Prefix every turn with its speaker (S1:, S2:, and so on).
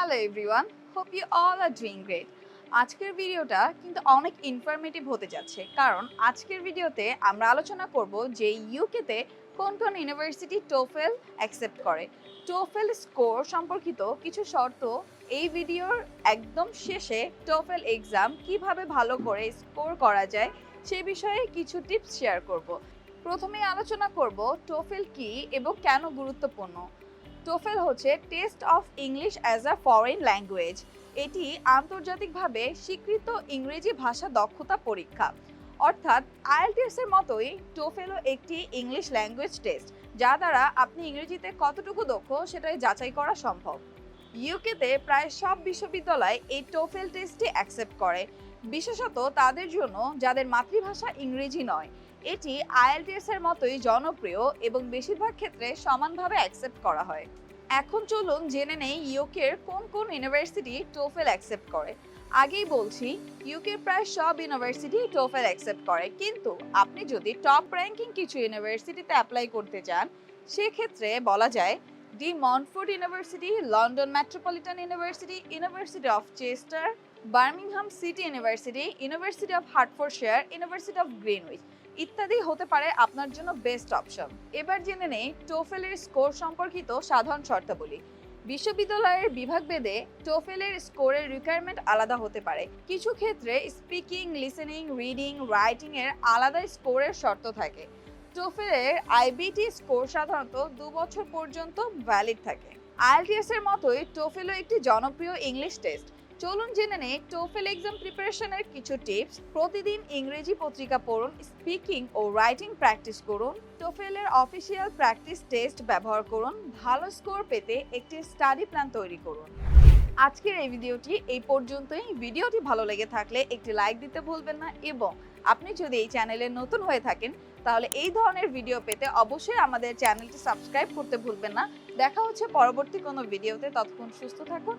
S1: Hello everyone hope you all are doing great আজকের ভিডিওটা কিন্তু অনেক ইনফরমেটিভ হতে যাচ্ছে। কারণ আজকের ভিডিওতে আমরা আলোচনা করব যে ইউকেতে কোন কোন ইউনিভার্সিটি টোফেল অ্যাকসেপ্ট করে। টোফেল স্কোর সম্পর্কিত কিছু শর্ত এই ভিডিওর একদম শেষে টোফেল এক্সাম কীভাবে ভালো করে স্কোর করা যায় সে বিষয়ে কিছু টিপস শেয়ার করব। প্রথমে আলোচনা করব টোফেল কি এবং কেন গুরুত্বপূর্ণ। টোফেল হচ্ছে test of English as a foreign language. এটি আন্তর্জাতিকভাবে স্বীকৃত ইংরেজি ভাষা দক্ষতা পরীক্ষা। অর্থাৎ আইএলটিএস এর মতোই টোফেলও একটি ইংলিশ ল্যাঙ্গুয়েজ টেস্ট, যা দ্বারা আপনি ইংরেজিতে কতটুকু দক্ষ সেটাই যাচাই করা সম্ভব। ইউকেতে প্রায় সব বিশ্ববিদ্যালয় এই টোফেল টেস্টটি অ্যাকসেপ্ট করে, বিশেষত তাদের জন্য যাদের মাতৃভাষা ইংরেজি নয়। এটি আইএলটিএস এর মতোই জনপ্রিয় এবং বেশিরভাগ ক্ষেত্রে সমানভাবে অ্যাকসেপ্ট করা হয়। এখন চলুন জেনে নেই ইউকের কোন কোন ইউনিভার্সিটি টোফেল অ্যাকসেপ্ট করে। আগেই বলছি ইউকের প্রায় সব ইউনিভার্সিটি টোফেল অ্যাকসেপ্ট করে, কিন্তু আপনি যদি টপ র্যাঙ্কিং কিছু ইউনিভার্সিটিতে অ্যাপ্লাই করতে চান, সেক্ষেত্রে বলা যায় De Montfort University London Metropolitan University University of Chester Birmingham City University University of Hertfordshire, University of Greenwich ইত্যাদি হতে পারে আপনার জন্য বেস্ট অপশন। এবার জেনে নেই টোফেলের স্কোর সম্পর্কিত সাধারণ শর্তাবলী। বিশ্ববিদ্যালয়ের বিভাগ বিভাগভেদে টোফেলের স্কোরের রিকোয়ারমেন্ট আলাদা হতে পারে। কিছু ক্ষেত্রে স্পিকিং লিসেনিং রিডিং রাইটিং এর আলাদা স্কোরের শর্ত থাকে। টোফেলের আইবিটি স্কোর সাধারণত দু বছর পর্যন্ত ভ্যালিড থাকে। আইএলটিএস এর মতোই টোফেলও একটি জনপ্রিয় ইংলিশ টেস্ট চলুন জেনে নেই টোফেল এক্সাম প্রিপারেশনের কিছু টিপস প্রতিদিন ইংরেজি পত্রিকা পড়ুন স্পিকিং ও রাইটিং প্র্যাকটিস করুন। টোফেলের অফিসিয়াল প্র্যাকটিস টেস্ট ব্যবহার করুন, ভালো স্কোর পেতে একটি স্টাডি প্ল্যান তৈরি করুন। আজকের এই ভিডিওটি এই পর্যন্তই। ভিডিওটি ভালো লেগে থাকলে একটি লাইক দিতে ভুলবেন না এবং আপনি যদি এই চ্যানেলে নতুন হয়ে থাকেন, তাহলে এই ধরনের ভিডিও পেতে অবশ্যই আমাদের চ্যানেলটি সাবস্ক্রাইব করতে ভুলবেন না। দেখা হচ্ছে পরবর্তী কোনো ভিডিওতে ততক্ষণ সুস্থ থাকুন।